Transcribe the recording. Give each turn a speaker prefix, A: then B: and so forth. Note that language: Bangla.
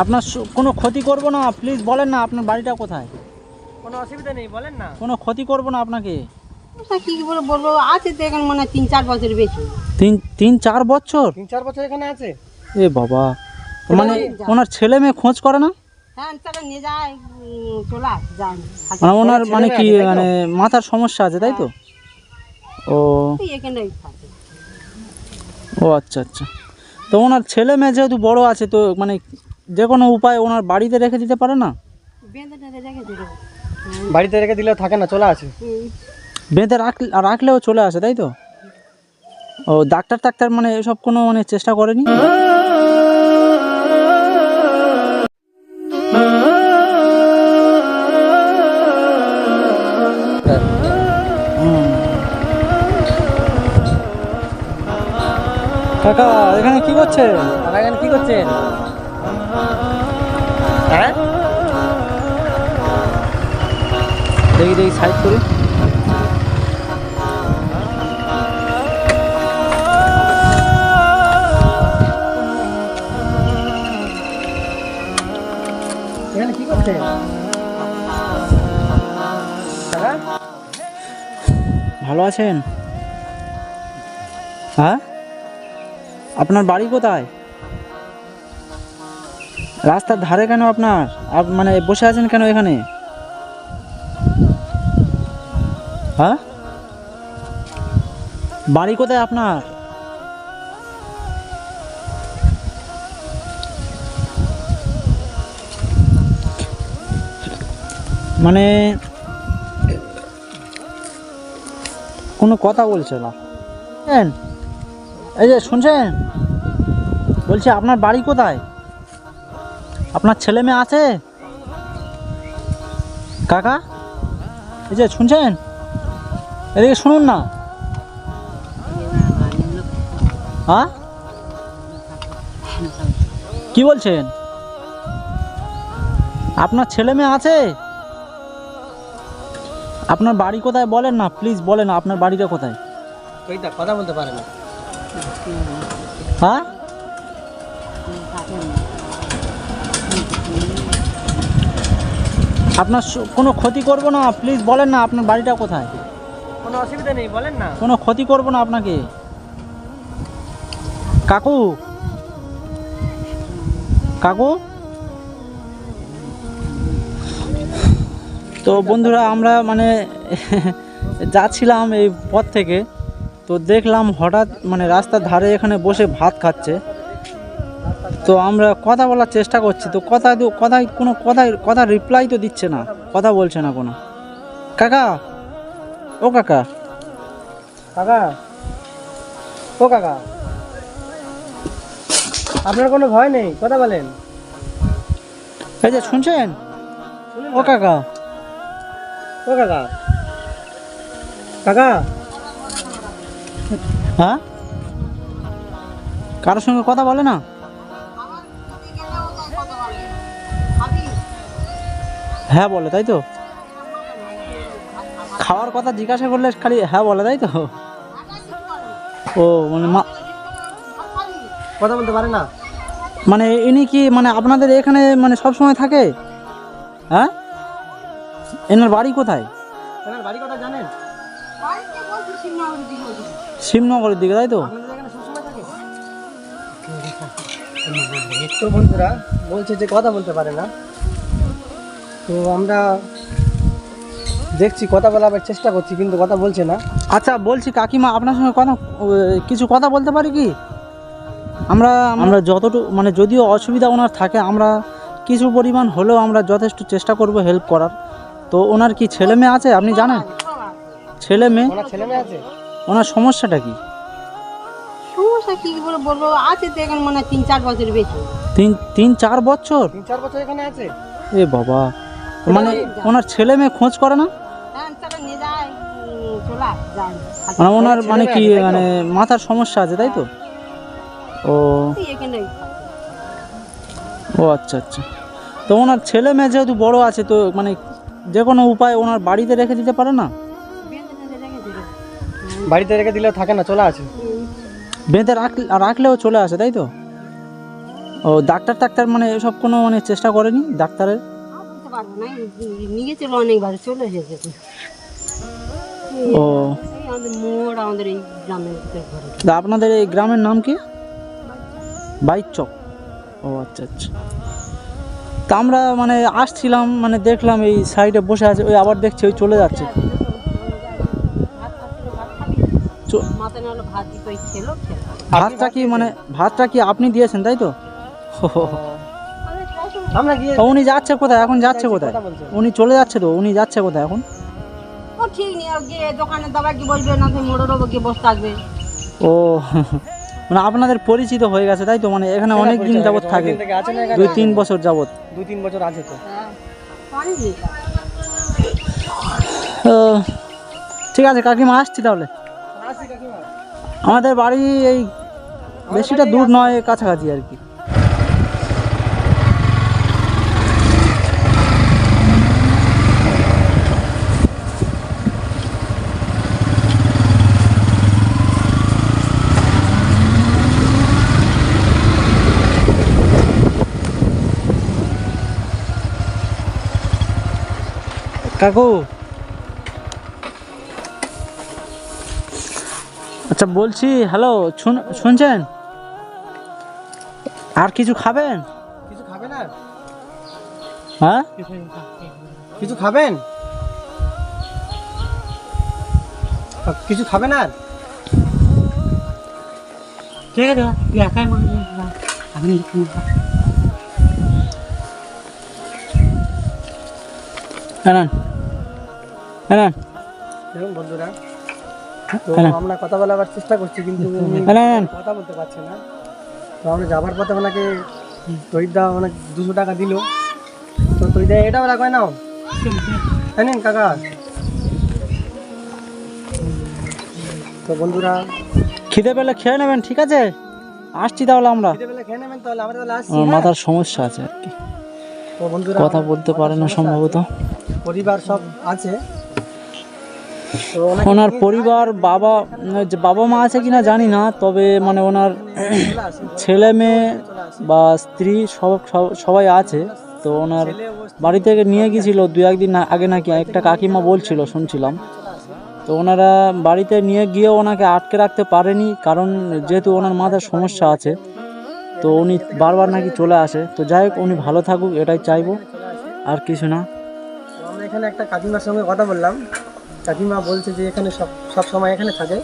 A: আপনার কোনো ক্ষতি করব না প্লিজ বলেন না আপনার বাড়িটা কোথায়?
B: কোনো অসুবিধা নেই বলেন না।
A: কোনো ক্ষতি করব না আপনাকে?
C: কি করে বলব আছে তো এখন মনে হয় তিন চার বছর বেশি।
A: তিন তিন চার বছর?
B: তিন চার বছর এখানে আছে?
A: এ বাবা মানে ওনার ছেলে মেয়ে খোঁজ করে না?
C: হ্যাঁ।
A: মানে ওনার মানে কি
B: আছে, তাই তো?
A: মানে মাথার সমস্যা আছে তাই তো? ও। ও আচ্ছা আচ্ছা। তো ওনার ছেলে মেয়ে যেহেতু বড় আছে তো মানে যে কোনো উপায় ওনার বাড়িতে রেখে দিতে পারে না?
C: রেখে
B: বাড়িতে রেখে দিলেও থাকে না চলে আছে
A: বেঁধে রাখলে রাখলেও চলে আসে তাই তো? ও ডাক্তার টাক্তার মানে এসব কোনো মানে চেষ্টা করেনি। কাকা এখানে কি করছে?
B: এখানে কি করছেন?
A: সাইড ভালো আছেন? হ্যাঁ? আপনার বাড়ি কোথায়? রাস্তার ধারে কেন আপনার? আপ- মানে বসে আছেন কেন এখানে? হ্যাঁ? বাড়ি কোথায় আপনার? মানে কোনো কথা বলছে না? এই যে শুনছেন? বলছি, আপনার বাড়ি কোথায়? আপনার ছেলে মেয়ে আছে? কাকা? এই যে, শুনছেন? এদিকে শুনুন না। হ্যাঁ? কি বলছেন? আপনার ছেলে মেয়ে আছে? আপনার বাড়ি কোথায় বলেন না প্লিজ বলেন আপনার বাড়িটা কোথায়?
B: কথা বলতে পারে না।
A: হ্যাঁ? আপনার কোনো ক্ষতি করব না প্লিজ বলেন না আপনার বাড়িটা কোথায়?
B: কোনো অসুবিধা নেই, বলেন না।
A: কোনো ক্ষতি করব না আপনাকে। কাকু? কাকু? তো বন্ধুরা, আমরা মানে যাচ্ছিলাম এই পথ থেকে। তো দেখলাম হঠাৎ মানে রাস্তার ধারে এখানে বসে ভাত খাচ্ছে। তো আমরা কথা বলার চেষ্টা করছি। তো কথা কথায় কোনো কথায় কথা রিপ্লাই তো দিচ্ছে না। কথা বলছে না কোনো। কাকা ও কাকা।
B: কাকা? ও কাকা। আপনার কোনো ভয় নেই? কথা বলেন।
A: এই যে শুনছেন? ও কাকা।
B: ও কাকা। কাকা?
A: হ্যাঁ? কারোর সঙ্গে কথা বলে না? হ্যাঁ বলে তাই তো? খাওয়ার কথা জিজ্ঞাসা করলে খালি হ্যাঁ বলে তাই তো? ও মানে মা
B: কথা বলতে পারে না।
A: মানে ইনি কি মানে আপনাদের এখানে মানে সব সময় থাকে? হ্যাঁ? এনার বাড়ি কোথায়?
B: আপনার বাড়ি কোথায় জানেন?
A: শিবনগরের দিকে তাই তো?
B: তো বন্ধুরা বলছে যে কথা বলতে পারে না। তো আমরা দেখছি কথা বলার চেষ্টা করছি কিন্তু কথা বলছে না।
A: আচ্ছা বলছি কাকিমা আপনার সঙ্গে কথা কিছু কথা বলতে পারি কি? আমরা আমরা যতটুকু মানে যদিও অসুবিধা ওনার থাকে আমরা কিছু পরিমাণ হলেও আমরা যথেষ্ট চেষ্টা করব হেল্প করার। তো ওনার কি ছেলে মেয়ে আছে আপনি জানেন? ছেলে মেয়ে?
B: ছেলে মেয়ে আছে?
A: ওনার সমস্যাটা কি?
C: সমস্যা কি করে বলব আছে তো এখন মনে হয় তিন চার বছর বেশি।
A: তিন তিন চার বছর?
B: তিন চার বছর এখানে আছে?
A: এ বাবা মানে ওনার ছেলে মেয়ে খোঁজ করে না? মানে ওনার মানে কি? মানে মাথার সমস্যা আছে তাই তো? ও। ও আচ্ছা আচ্ছা। তো ওনার ছেলে মেয়ে যেহেতু বড় আছে তো মানে যে কোনো উপায় ওনার বাড়িতে রেখে দিতে পারে না?
C: রেখে দিল
B: বাড়িতে রেখে দিলেও থাকে না চলে আছে
A: বেঁধে রাখ রাখলেও চলে আসে তাই তো? ও ডাক্তার টাক্তার মানে এসব কোনো মানে চেষ্টা করেনি ডাক্তারের?
C: নিয়ে অনেকবার চলে এসেছে।
A: ও। তা আপনাদের এই গ্রামের নাম কি? বাইক চক ও আচ্ছা আচ্ছা। তা আমরা মানে আসছিলাম মানে দেখলাম এই সাইডে বসে আছে ওই আবার দেখছি ওই চলে যাচ্ছে। ভাতটা কি মানে ভাতটা কি আপনি দিয়েছেন তাই তো?
B: আমরা গিয়ে
A: তা উনি যাচ্ছে কোথায়? এখন যাচ্ছে কোথায়? উনি চলে যাচ্ছে তো উনি যাচ্ছে কোথায় এখন?
C: ও ঠিক নেই আর গিয়ে দোকানে দাবা কি বলবে না তো মোড়ের ওপর গিয়ে বসে থাকবে?
A: ও মানে আপনাদের পরিচিত হয়ে গেছে তাই তো? মানে এখানে অনেক দিন যাবত থাকে? দুই তিন বছর যাবত
B: দুই তিন বছর আছে তো।
C: হ্যাঁ
A: তো ঠিক আছে কাকিমা আসছি তাহলে। আমাদের বাড়ি এই বেশিটা দূর নয় কাছাকাছি আর কি। কাকু। আচ্ছা বলছি হ্যালো শুন শুনছেন? আর কিছু খাবেন?
B: কিছু খাবেন আর?
A: হ্যাঁ?
B: কিছু খাবেন? কিছু খাবেন আর?
C: ঠিক আছে তুই একাই আমি
A: নেন। হ্যাঁ
B: দেখুন বন্ধুরা তো
A: হ্যাঁ।
B: আমরা কথা বলার চেষ্টা করছি কিন্তু
A: হ্যাঁ
B: কথা বলতে পারছে না। তো আমরা যাবার পথে ওনাকে তৈদা মানে দুশো টাকা দিল। তো তৈদা এটাও রাখবে নাও। হ্যাঁ নিন কাকা। তো বন্ধুরা
A: খিদে পেলে খেয়ে নেবেন ঠিক আছে? আসছি তাহলে আমরা।
B: খিদে পেলে খেয়ে নেবেন তাহলে আসছি হ্যাঁ?
A: মাথার সমস্যা আছে আর কি।
B: তো বন্ধুরা
A: কথা বলতে পারে না সম্ভবত।
B: পরিবার সব আছে।
A: ওনার পরিবার, বাবা বাবা মা আছে কিনা জানি না, তবে মানে ওনার ছেলে মেয়ে বা স্ত্রী সব, সব- সবাই আছে। তো ওনার বাড়ি থেকে নিয়ে গেছিল দু একদিন আগে নাকি একটা কাকিমা বলছিল, শুনছিলাম। তো ওনারা বাড়িতে নিয়ে গিয়ে ওনাকে আটকে রাখতে পারেনি, কারণ যেহেতু ওনার মাথার সমস্যা আছে, তো উনি বারবার নাকি চলে আসে। তো যাই হোক, উনি ভালো থাকুক, এটাই চাইব, আর কিছু না।
B: আমরা এখানে একটা কাকিমার সঙ্গে কথা বললাম। কাকিমা বলছে যে এখানে সব সব সময় এখানে থাকে।